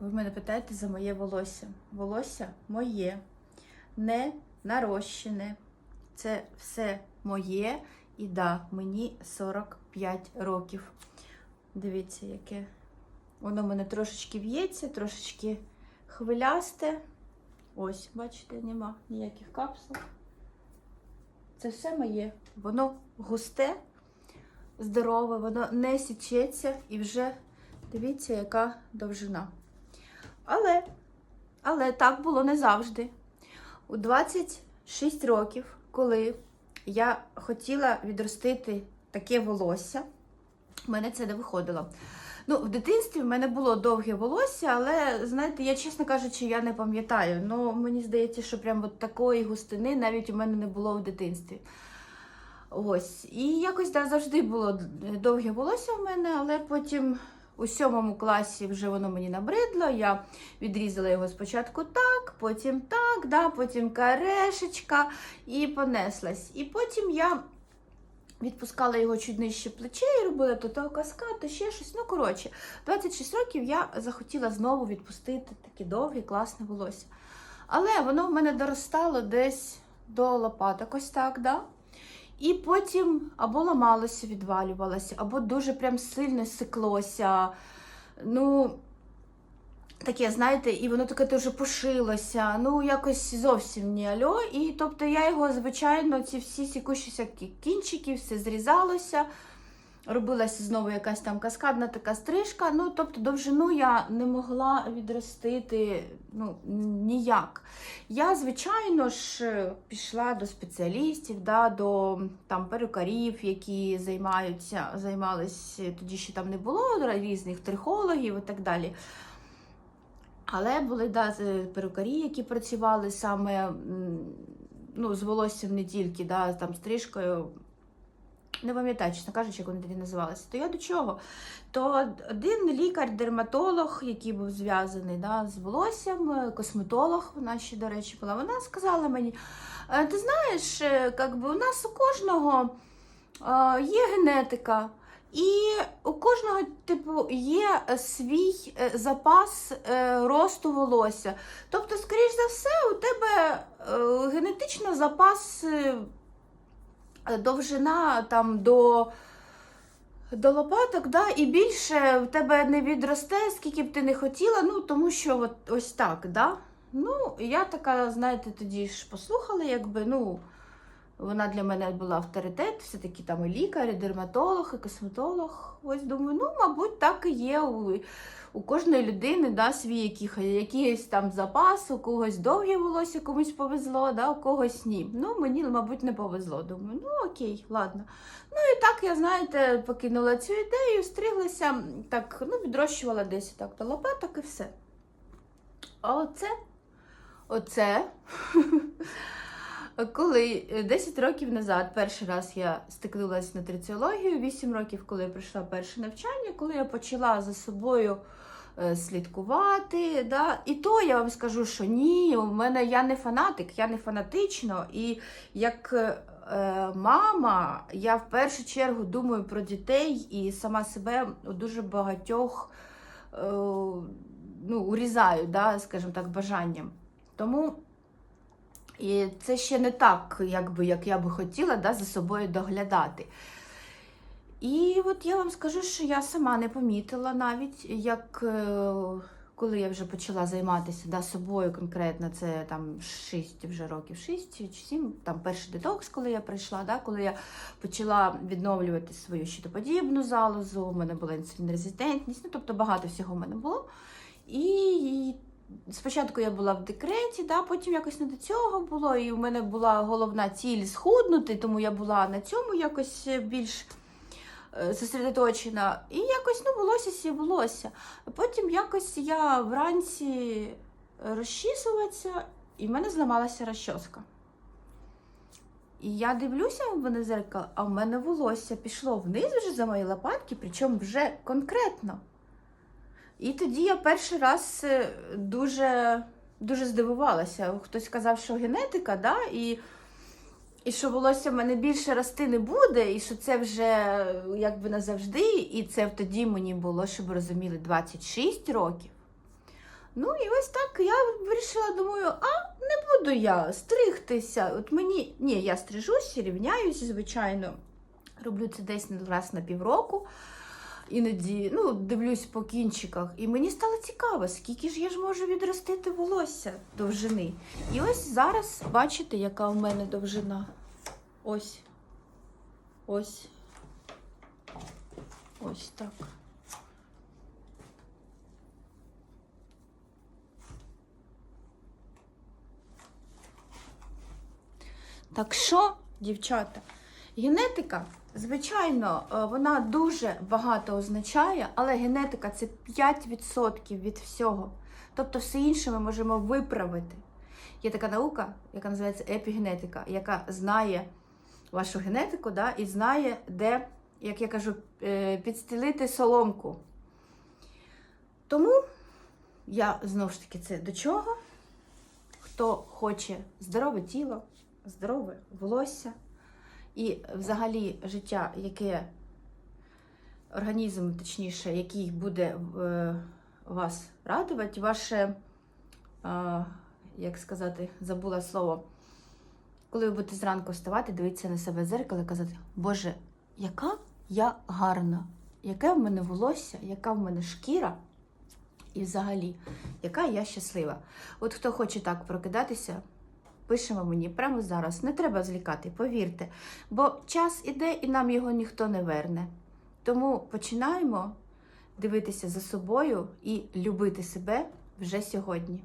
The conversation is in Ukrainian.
Ви мене питаєте за моє волосся. Волосся моє, не нарощене. Це все моє. І да, мені 45 років. Дивіться, яке. Воно в мене трошечки в'ється, трошечки хвилясте. Ось, бачите, нема ніяких капсул. Це все моє. Воно густе, здорове, воно не січеться і вже дивіться, яка довжина. Але, але так було не завжди. У 26 років, коли я хотіла відростити таке волосся, в мене це не виходило. Ну, в дитинстві в мене було довге волосся, але знаєте, я, чесно кажучи, я не пам'ятаю. Ну, мені здається, що прям от такої густини навіть у мене не було в дитинстві. Ось. І якось да, завжди було довге волосся в мене, але потім у сьомому класі вже воно мені набридло. Я відрізала його спочатку так, потім так, да, потім карешечка і понеслась. І потім я відпускала його чуть нижче плечей, робила то то каскад, то ще щось. Ну, коротше, 26 років я захотіла знову відпустити таке довге, класне волосся. Але воно в мене доростало десь до лопаток, ось так, да? І потім або ламалося, відвалювалося, або дуже прям сильно секлося. Ну, таке, знаєте, і воно таке дуже пошилося. Ну, якось зовсім не альо. І тобто я його, звичайно, ці всі сікущіся кінчики, все зрізалося. Робилася знову якась там каскадна така стрижка. Ну, тобто довжину я не могла відростити ну, ніяк. Я, звичайно ж, пішла до спеціалістів, да, до там, перукарів, які займаються, займалися, тоді ще там не було різних трихологів і так далі. Але були да, перукарі, які працювали саме ну, з волоссям не тільки, да, там, стрижкою. Не пам'ятаю, чесно кажучи, як вони тоді називалися. То я до чого? То один лікар-дерматолог, який був зв'язаний да, з волоссям, косметолог, вона ще, до речі, була, вона сказала мені: «Е, ти знаєш, е, би, у нас у кожного е, є генетика. І у кожного, типу, є е, свій е, запас е, росту волосся. Тобто, скоріш за все, у тебе е, генетично запас е, довжина там до, до лопаток, да, і більше в тебе не відросте, скільки б ти не хотіла, ну, тому що от, ось так. Да? Ну, я така, знаєте, тоді ж послухала, якби, ну. Вона для мене була авторитет, все-таки там і лікар, і дерматолог, і косметолог. Ось думаю, ну, мабуть, так і є. У, кожної людини да, свій яких, якийсь там запас, у когось довге волосся комусь повезло, да, у когось ні. Ну, мені, мабуть, не повезло. Думаю, ну окей, ладно. Ну і так я, знаєте, покинула цю ідею, стриглася, так, ну, відрощувала десь так до лопаток і все. А оце, оце. Коли 10 років назад, перший раз я стикнулася з нутриціологією, 8 років, коли я прийшла перше навчання, коли я почала за собою е, слідкувати. Да? І то я вам скажу, що ні, у мене я не фанатик, я не фанатично. І як е, мама, я в першу чергу думаю про дітей і сама себе у дуже багатьох е, ну, урізаю, да, скажімо так, бажанням. Тому. І це ще не так, якби, як я би хотіла да, за собою доглядати. І от я вам скажу, що я сама не помітила навіть, як е, коли я вже почала займатися да, собою конкретно, це там 6 вже років, 6 чи 7, там перший детокс, коли я прийшла, да, коли я почала відновлювати свою щитоподібну залозу, у мене була інсулінрезистентність, ну тобто багато всього в мене було. І Спочатку я була в декреті, да, потім якось не до цього було, і у мене була головна ціль схуднути, тому я була на цьому якось більш е, зосередоточена. І якось ну, волосся сі волосся. Потім якось я вранці розчісуватися, і в мене зламалася розчоска. І я дивлюся в мене зеркало, а в мене волосся пішло вниз вже за мої лопатки, причому вже конкретно. І тоді я перший раз е, дуже дуже здивувалася. Хтось сказав, що генетика, да? і і що волосся в мене більше рости не буде, і що це вже якби назавжди. І це тоді мені було, щоб ви розуміли, 26 років. Ну і ось так я вирішила, думаю, а не буду я стригтися. От мені ні, я стрижусь, рівняюсь, звичайно. Роблю це десь раз на півроку. Іноді ну, дивлюсь по кінчиках, і мені стало цікаво, скільки ж я ж можу відростити волосся довжини. І ось зараз бачите, яка у мене довжина. Ось. Ось. Ось так. Так що, дівчата, генетика, звичайно, е, вона дуже багато означає, але генетика це 5% від всього. Тобто все інше ми можемо виправити. Є така наука, яка називається епігенетика, яка знає вашу генетику да, і знає, де, як я кажу, е, підстелити соломку. Тому я знову ж таки це до чого? Хто хоче здорове тіло, здорове волосся і взагалі життя, яке організм, точніше, який буде е, вас радувати, ваше, е, як сказати, забула слово. Коли ви будете зранку вставати, дивитися на себе в зеркало і казати, Боже, яка я гарна, яке в мене волосся, яка в мене шкіра, і взагалі, яка я щаслива. От хто хоче так прокидатися, пишемо мені прямо зараз. Не треба злікати, повірте. Бо час іде і нам його ніхто не верне. Тому починаємо дивитися за собою і любити себе вже сьогодні.